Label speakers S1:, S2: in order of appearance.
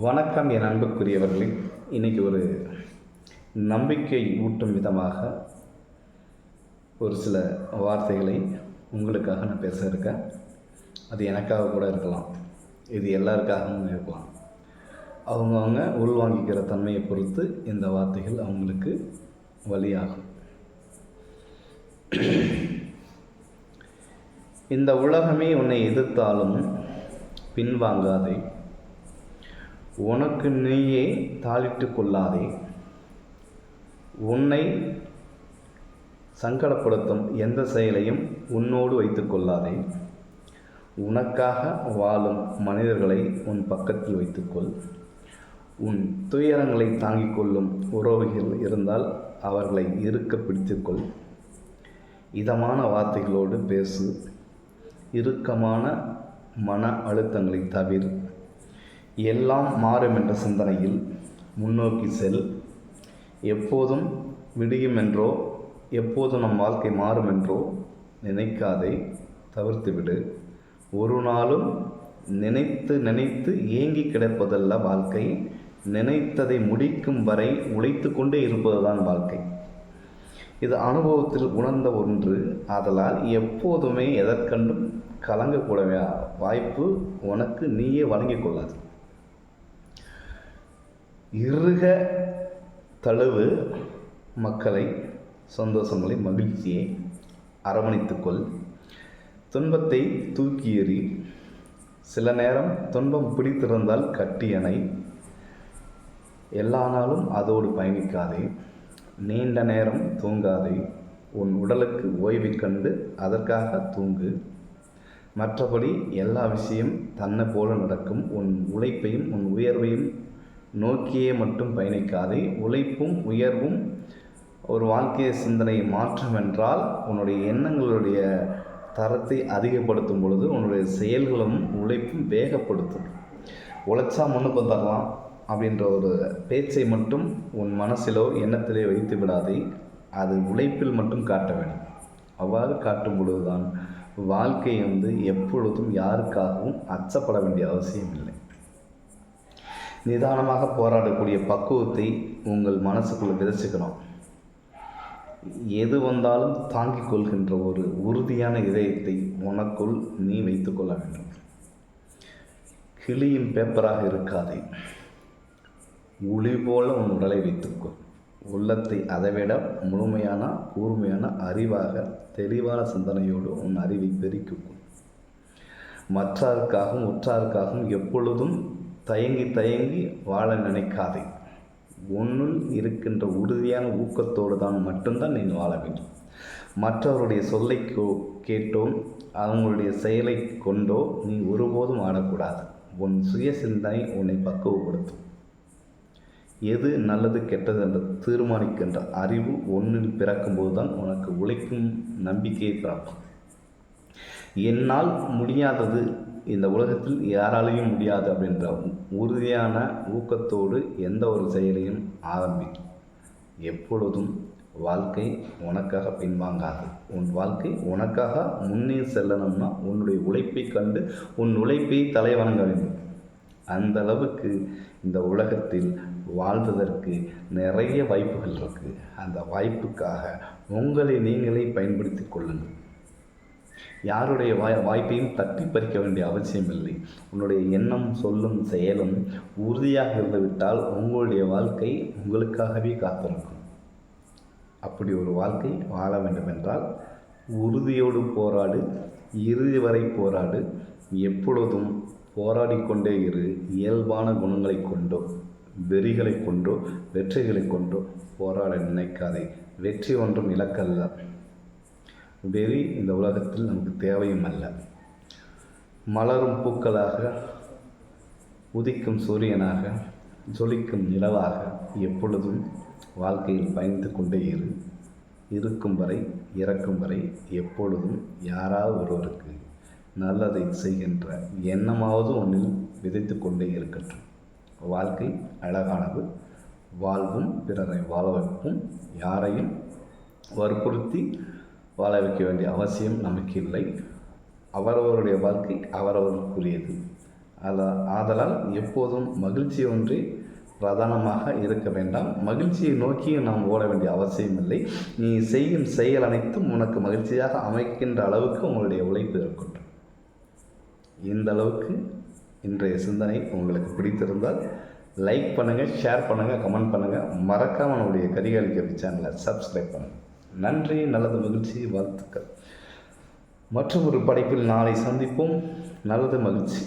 S1: வணக்கம் என் அன்புக்குரியவர்களே. இன்றைக்கி ஒரு நம்பிக்கை ஊட்டும் விதமாக ஒரு சில வார்த்தைகளை உங்களுக்காக நான் பேச இருக்கேன். அது எனக்காக கூட இருக்கலாம். இது எல்லாருக்காகவும் இருக்கலாம். அவங்கவுங்க உள்வாங்கிக்கிற தன்மையை பொறுத்து இந்த வார்த்தைகள் அவங்களுக்கு வழியாகும். இந்த உலகமே உன்னை எதிர்த்தாலும் பின்வாங்காதே. உனக்கு நீயே தாளிட்டு கொள்ளாதே. உன்னை சங்கடப்படுத்தும் எந்த செயலையும் உன்னோடு வைத்து கொள்ளாதே. உனக்காக வாழும் மனிதர்களை உன் பக்கத்தில் வைத்துக்கொள் உன் துயரங்களை தாங்கிக் கொள்ளும் உறவுகள் இருந்தால் அவர்களை இருக்க பிடித்துக்கொள் இதமான வார்த்தைகளோடு பேசு. இறுக்கமான மன அழுத்தங்களை தவிர. எல்லாம் மாறும் என்ற சிந்தனையில் முன்னோக்கி செல். எப்போதும் விடியும் என்றோ எப்போதும் நம் வாழ்க்கை மாறும் என்றோ நினைக்காதே தவிர்த்துவிடு. ஒரு நாளும் நினைத்து நினைத்து ஏங்கி கிடப்பதல்ல வாழ்க்கை. நினைத்ததை முடிக்கும் வரை உழைத்து கொண்டே இருப்பதுதான் வாழ்க்கை. இது அனுபவத்தில் உணர்ந்த ஒன்று. ஆதலால் எப்போதுமே எதற்கண்டும் கலங்கக்கூடவே வாய்ப்பு உனக்கு நீயே வழங்கிக் கொள்ளாது. இறுக தழுவு மக்களை சந்தோஷங்களை மகிழ்ச்சியை அரவணைத்துக்கொள். துன்பத்தை தூக்கி எறி சில நேரம் துன்பம் பிடித்திருந்தால் கட்டியணை எல்லா நாளும் அதோடு பயணிக்காதே நீண்ட நேரம் தூங்காதே. உன் உடலுக்கு ஓய்வு கண்டு அதற்காக தூங்கு. மற்றபடி எல்லா விஷயம் தன்னை போல நடக்கும். உன் உழைப்பையும் உன் உயர்வையும் நோக்கியே மட்டும் பயணிக்காதே. உழைப்பும் உயர்வும் ஒரு வாழ்க்கைய சிந்தனை மாற்றம் என்றால் உன்னுடைய எண்ணங்களுடைய தரத்தை அதிகப்படுத்தும் பொழுது உன்னுடைய செயல்களும் உழைப்பும் வேகப்படுத்தும். உழைச்சா முன்னுக்கு வந்துடலாம் அப்படின்ற ஒரு பேச்சை மட்டும் உன் மனசிலோ எண்ணத்திலே வைத்து விடாதே. அது உழைப்பில் மட்டும் காட்ட வேண்டும். அவ்வாறு காட்டும் பொழுதுதான் வாழ்க்கை வந்து எப்பொழுதும் யாருக்காகவும் அச்சப்பட வேண்டிய அவசியம் இல்லை நிதானமாக போராடக்கூடிய பக்குவத்தை உங்கள் மனசுக்குள்ளே விதைச்சுக்கணும். எது வந்தாலும் தாங்கிக் கொள்கின்ற ஒரு உறுதியான இதயத்தை உனக்குள் நீ வைத்துக்கொள்ள வேண்டும். கிளியின் பேப்பராக இருக்காதே. ஒளி போல உன் உடலை வைத்துக்கொள். உள்ளத்தை அதைவிட முழுமையான கூர்மையான அறிவாக தெளிவான சிந்தனையோடு உன் அறிவை பெருக்கிக்கொள் மற்றாருக்காகவும் உற்றாருக்காகவும் எப்பொழுதும் தயங்கி தயங்கி வாழ நினைக்காதே. உன்னுள் இருக்கின்ற உறுதியான ஊக்கத்தோடு தான் மட்டும்தான் நீ வாழ வேண்டும். மற்றவருடைய சொல்லை கேட்டோ அவங்களுடைய செயலை கொண்டோ நீ ஒருபோதும் ஆடக்கூடாது. உன் சுய சிந்தனை உன்னை பக்குவப்படுத்தும். எது நல்லது கெட்டது என்று தீர்மானிக்கின்ற அறிவு ஒன்றில் பிறக்கும்போது தான் உனக்கு உழைக்கும் நம்பிக்கையை பிறக்கும். என்னால் முடியாதது இந்த உலகத்தில் யாராலையும் முடியாது அப்படின்ற உறுதியான ஊக்கத்தோடு எந்த ஒரு செயலையும் ஆரம்பிக்கும். எப்பொழுதும் வாழ்க்கை உனக்காக பின்வாங்காது. உன் வாழ்க்கை உனக்காக முன்னே செல்லணும்னா உன்னுடைய உழைப்பை கண்டு உன் உழைப்பை தலைவணங்க வேண்டும். அந்த அளவுக்கு இந்த உலகத்தில் வாழ்வதற்கு நிறைய வாய்ப்புகள் இருக்குது அந்த வாய்ப்புக்காக உங்களை நீங்களே பயன்படுத்தி கொள்ளுங்கள். யாருடைய வாய் வாய்ப்பையும் தட்டி பறிக்க வேண்டிய அவசியம் இல்லை உன்னுடைய எண்ணம் சொல்லும் செயலும் உறுதியாக இருந்துவிட்டால் உங்களுடைய வாழ்க்கை உங்களுக்காகவே காத்திருக்கும். அப்படி ஒரு வாழ்க்கை வாழ வேண்டுமென்றால் உறுதியோடு போராடு இறுதி வரை போராடு. எப்பொழுதும் போராடிக்கொண்டே இரு. இயல்பான குணங்களை கொண்டோ வெறிகளை கொண்டோ வெற்றிகளை கொண்டோ போராட நினைக்காதே. வெற்றி ஒன்றும் இலக்கல்ல. வெறி இந்த உலகத்தில் நமக்கு தேவையும் அல்ல. மலரும் பூக்களாக உதிக்கும் சூரியனாக ஜொலிக்கும் நிலவாக எப்பொழுதும் வாழ்க்கையில் பயந்து கொண்டே இரு. இருக்கும் வரை இறக்கும் வரை எப்பொழுதும் யாராவது ஒருவருக்கு நல்லதை செய்கின்ற எண்ணமாவது ஒன்றில் விதைத்து கொண்டே இருக்கட்டும். வாழ்க்கை அழகானது. வாழ்வும் பிறரை வாழ வைப்பும். யாரையும் வற்புறுத்தி வாழ வைக்க வேண்டிய அவசியம் நமக்கு இல்லை. அவரவருடைய வாழ்க்கை அவரவருக்குரியது. அத ஆதலால் எப்போதும் மகிழ்ச்சி ஒன்றே பிரதானமாக இருக்க வேண்டாம். மகிழ்ச்சியை நோக்கியும் நாம் ஓட வேண்டிய அவசியம் இல்லை. நீ செய்யும் செயல் அனைத்தும் உனக்கு மகிழ்ச்சியாக அமைக்கின்ற அளவுக்கு உங்களுடைய உழைப்பு இருக்கட்டும் இந்த அளவுக்கு இன்றைய சிந்தனை உங்களுக்கு பிடித்திருந்தால் லைக் பண்ணுங்கள் ஷேர் பண்ணுங்கள் கமெண்ட் பண்ணுங்கள் மறக்காமல் நம்முடைய கரிகாலி கவி சேனலை சப்ஸ்கிரைப் பண்ணுங்கள் நன்றி நல்லது மகிழ்ச்சி வாழ்த்துக்கள். மற்றும் ஒரு படைப்பில் நாளை சந்திப்போம். நல்லது மகிழ்ச்சி.